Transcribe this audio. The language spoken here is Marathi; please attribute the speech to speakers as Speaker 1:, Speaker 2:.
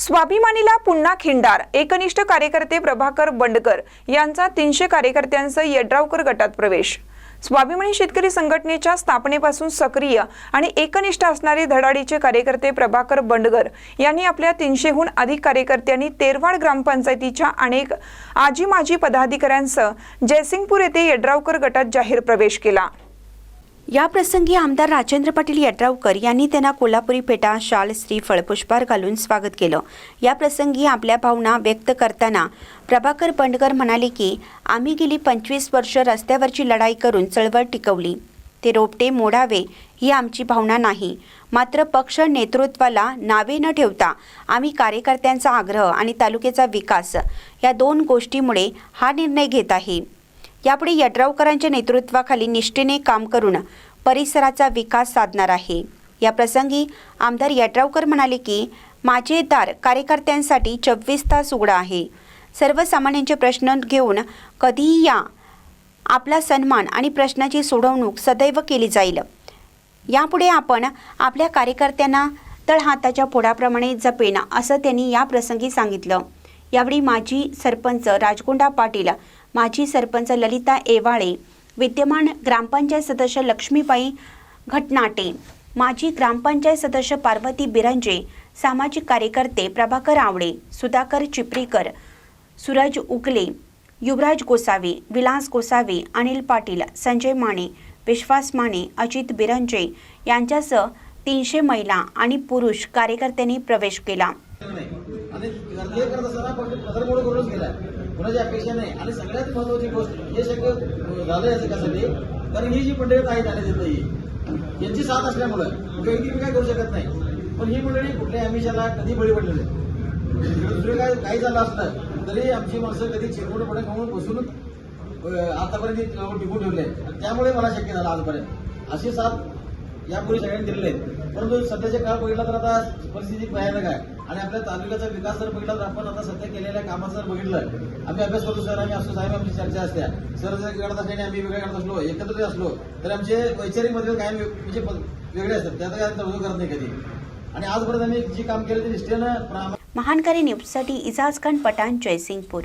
Speaker 1: स्वाभिमानीला पुन्हा खिंडार. एकनिष्ठ कार्यकर्ते प्रभाकर बंडकर यांचा तीनशे कार्यकर्त्यांचा यड्रावकर गटात प्रवेश. स्वाभिमानी शेतकरी संघटनेच्या स्थापनेपासून सक्रिय आणि एकनिष्ठ असणारे धडाडीचे कार्यकर्ते प्रभाकर बंडगर यांनी आपल्या तीनशेहून अधिक कार्यकर्त्यांनी तेरवाड ग्रामपंचायतीच्या अनेक आजी माजी पदाधिकाऱ्यांसह जयसिंगपूर येथे यड्रावकर गटात जाहीर प्रवेश केला.
Speaker 2: या प्रसंगी आमदार राजेंद्र पाटील यड्रावकर यांनी त्यांना कोल्हापुरी पेटा शाल श्रीफळ पुष्पार घालून स्वागत केलं. या प्रसंगी आपल्या भावना व्यक्त करताना प्रभाकर बंडकर म्हणाले की आम्ही गेली पंचवीस वर्ष रस्त्यावरची लढाई करून चळवळ टिकवली. ते रोपटे मोडावे ही आमची भावना नाही. मात्र पक्ष नेतृत्वाला नावे न ठेवता आम्ही कार्यकर्त्यांचा आग्रह आणि तालुक्याचा विकास या दोन गोष्टीमुळे हा निर्णय घेत आहे. यापुढे यड्रावकरांच्या नेतृत्वाखाली निष्ठेने काम करून परिसराचा विकास साधणार आहे. या प्रसंगी आमदार यड्रावकर म्हणाले की माझे दार कार्यकर्त्यांसाठी चोवीस तास उघडा आहे. सर्वसामान्यांचे प्रश्न घेऊन कधीही या आपला सन्मान आणि प्रश्नाची सोडवणूक सदैव केली जाईल. यापुढे आपण आपल्या कार्यकर्त्यांना तळहाताच्या पोडाप्रमाणे जपेन असं त्यांनी या प्रसंगी सांगितलं. यावेळी माजी सरपंच राजगुंडा पाटील माजी सरपंच ललिता एवाळे विद्यमान ग्रामपंचायत सदस्य लक्ष्मीबाई घटनाटे माजी ग्रामपंचायत सदस्य पार्वती बिरंजे सामाजिक कार्यकर्ते प्रभाकर आवळे सुधाकर चिपरीकर सूरज उकले युवराज गोसावी विलास गोसावी अनिल पाटील संजय माने विश्वास माने अजित बिरंजे यांच्यासह तीनशे महिला आणि पुरुष कार्यकर्त्यांनी प्रवेश केला.
Speaker 3: कुणाची अपेक्षा नाही. आणि सगळ्यात महत्वाची गोष्ट म्हणजे हे सगळं झालं याचं कशासाठी कारण ही जी मंडळी काही झाले देत यांची साथ असल्यामुळं व्यक्ती काय करू शकत नाही. पण ही मंडळी कुठल्याही आमिषाला कधी बळी पडलेली दुसरं काय काही झालं असलं तरी आमची माणसं कधी चिरमुटपणे खाऊन बसून आतापर्यंत टिकून ठेवले त्यामुळे मला शक्य झालं आजपर्यंत अशी साथ यापूर्वी सगळ्यांनी दिलेले आहेत. परंतु सध्याच्या काळ बघितला तर आता परिस्थिती भयानक आहे. आणि आपल्या तालुक्याचा विकास जर बघितला तर आपण आता सध्या केलेल्या कामाचं जर बघितलं आम्ही अभ्यास करतो सर आम्ही असतो साहेब आमची चर्चा असते. सर जर करत असले आणि आम्ही वेगळ्या करत असलो एकत्र असलो तर आमचे वैचारिकमध्ये काय म्हणजे वेगळे असतात. त्याचा काय तडजोड करत नाही कधी. आणि आजपर्यंत आम्ही जी काम केलं ते निष्ठेनं
Speaker 2: महानकारी न्यूजसाठी इजाजखान पठाण जयसिंगपूर.